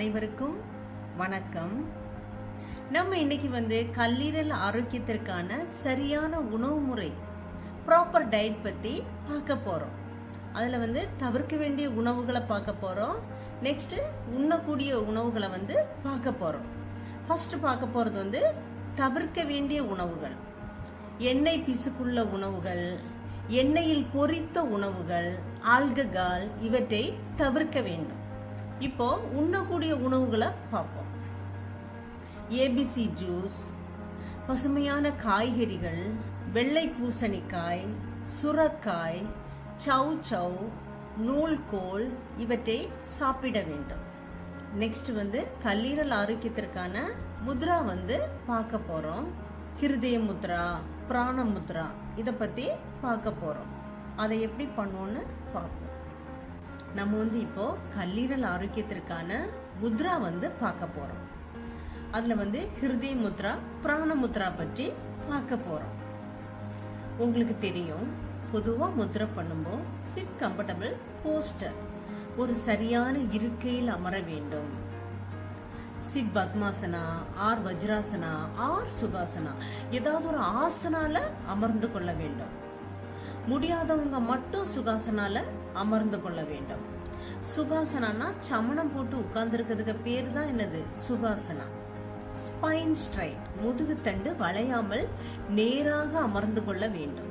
அனைவருக்கும் வணக்கம். நம்ம இன்னைக்கு வந்து கல்லீரல் ஆரோக்கியத்திற்கான சரியான உணவு முறை ப்ராப்பர் டயட் பற்றி பார்க்க போகிறோம் அதில் வந்து தவிர்க்க வேண்டிய உணவுகளை பார்க்க போகிறோம் நெக்ஸ்ட்டு உண்ணக்கூடிய உணவுகளை வந்து பார்க்க போகிறோம் ஃபஸ்ட்டு பார்க்க போகிறது வந்து தவிர்க்க வேண்டிய உணவுகள். எண்ணெய் பிசுக்குள்ள உணவுகள் எண்ணெயில் பொரித்த உணவுகள் ஆல்ககால் இவற்றை தவிர்க்க வேண்டும். இப்போ உண்ணக்கூடிய உணவுகளை பார்ப்போம். ஏபிசி ஜூஸ் பசுமையான காய்கறிகள் வெள்ளை பூசணிக்காய் சுரக்காய் சவ் சவ் நூல்கோல் இவற்றை சாப்பிட வேண்டும். நெக்ஸ்ட் வந்து கல்லீரல் ஆரோக்கியத்திற்கான முத்ரா வந்து பார்க்க போறோம். ஹிருதய முத்ரா பிராண முத்ரா இதை பத்தி பார்க்க போறோம். அதை எப்படி பண்ணுவோன்னு பார்ப்போம். நம்ம வந்து இப்போ கல்லீரல் ஆரோக்கியத்திற்கான முத்ரா வந்து பார்க்க போறோம். அதுல வந்து ஹிருதய முத்ரா பிராண முத்ரா பற்றி பார்க்க போறோம். உங்களுக்கு தெரியும் பொதுவா முத்ரா பண்ணும்போது சிட் கம்ஃபர்டபுள் போஸ்டர் ஒரு சரியான இருக்கையில் அமர வேண்டும். Sit Padmasana or Vajrasana or Sukhasana ஏதாவது ஒரு ஆசனால அமர்ந்து கொள்ள வேண்டும். முடியாதவங்க மட்டும் சுகாசனால அமர்ந்து கொள்ள வேண்டும். சுகாசனானா சமணம் போட்டு உட்கார்ந்துருக்கிறதுக்கு பேர் தான் என்னது? சுகாசனா. ஸ்பைன் ஸ்ட்ரைட் முதுகுத்தண்டு வளையாமல் நேராக அமர்ந்து கொள்ள வேண்டும்.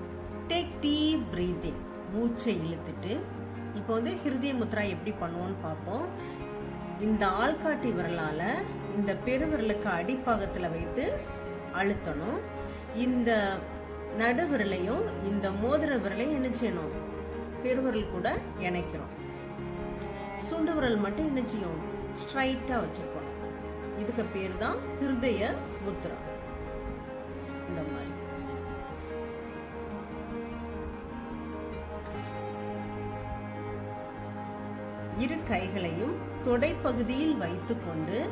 டேக் டீ பிரீதிங் மூச்சை இழுத்துட்டு இப்போ வந்து ஹிருதய முத்ரா எப்படி பண்ணுவோம்னு பார்ப்போம். இந்த ஆள்காட்டி விரலால இந்த பெருவிரலுக்கு அடிப்பாகத்தில் வைத்து அழுத்தணும். இந்த நடுவிரலையும் இந்த மோதிர விரலையும் என்ன செய்யணும்? பெருவிரல் கூட இணைக்கிறோம். சுண்டு விரல் மட்டும் என்ன செய்யும் ஸ்ட்ரைட்டா வச்சிருக்கணும். இதுக்கு பேர் தான் ஹிருதய முத்ரா இந்த மாதிரி. இரு கைகளையும் தொடைப்பகுதியில் வைத்துக்கொண்டு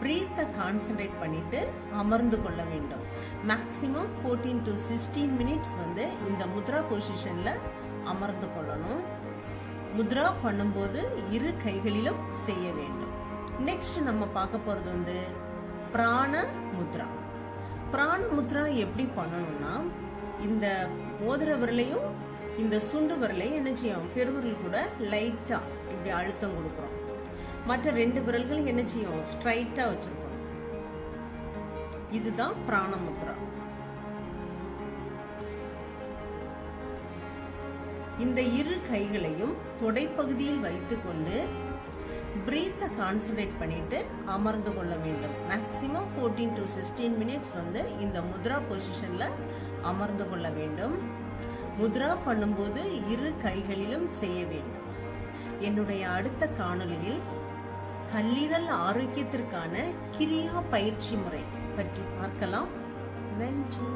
பிரீத்தை கான்சென்ட்ரேட் பண்ணிட்டு அமர்ந்து கொள்ள வேண்டும். Maximum fourteen to sixteen minutes வந்து இந்த முத்ரா பொசிஷனில் அமர்ந்து கொள்ளணும். முத்ரா பண்ணும்போது இரு கைகளிலும் செய்ய வேண்டும். நெக்ஸ்ட் நம்ம பார்க்க போகிறது வந்து பிராண முத்ரா பிராண முத்ரா எப்படி பண்ணணும்னா இந்த மோதிர விரலையும் இந்த சுண்டு விரலையும் என்ன செய்யும்? பெருவிரல் கூட லைட்டாக இப்படி அழுத்தம் கொடுக்குறோம். மற்ற ரெண்டு விரல்கள் என்ன செய்யும்? ஸ்ட்ரைட்டா வச்சிருக்கோம். இதுதான் பிராணமுத்ரா இந்த இரு கைகளையும் தொடைப்பகுதியில் வைத்துக்கொண்டு பிரீத்தை கான்சன்ட்ரேட் பண்ணிட்டு அமர்ந்து கொள்ள வேண்டும். Maximum fourteen to sixteen minutes வந்து இந்த முத்ரா பொசிஷனில் அமர்ந்து கொள்ள வேண்டும். முத்ரா பண்ணும்போது இரு கைகளிலும் செய்ய வேண்டும். என்னுடைய அடுத்த காணொலியில் கல்லீரல் ஆரோக்கியத்திற்கான கிரியா பயிற்சி முறை பற்றி பார்க்கலாம். நன்றி.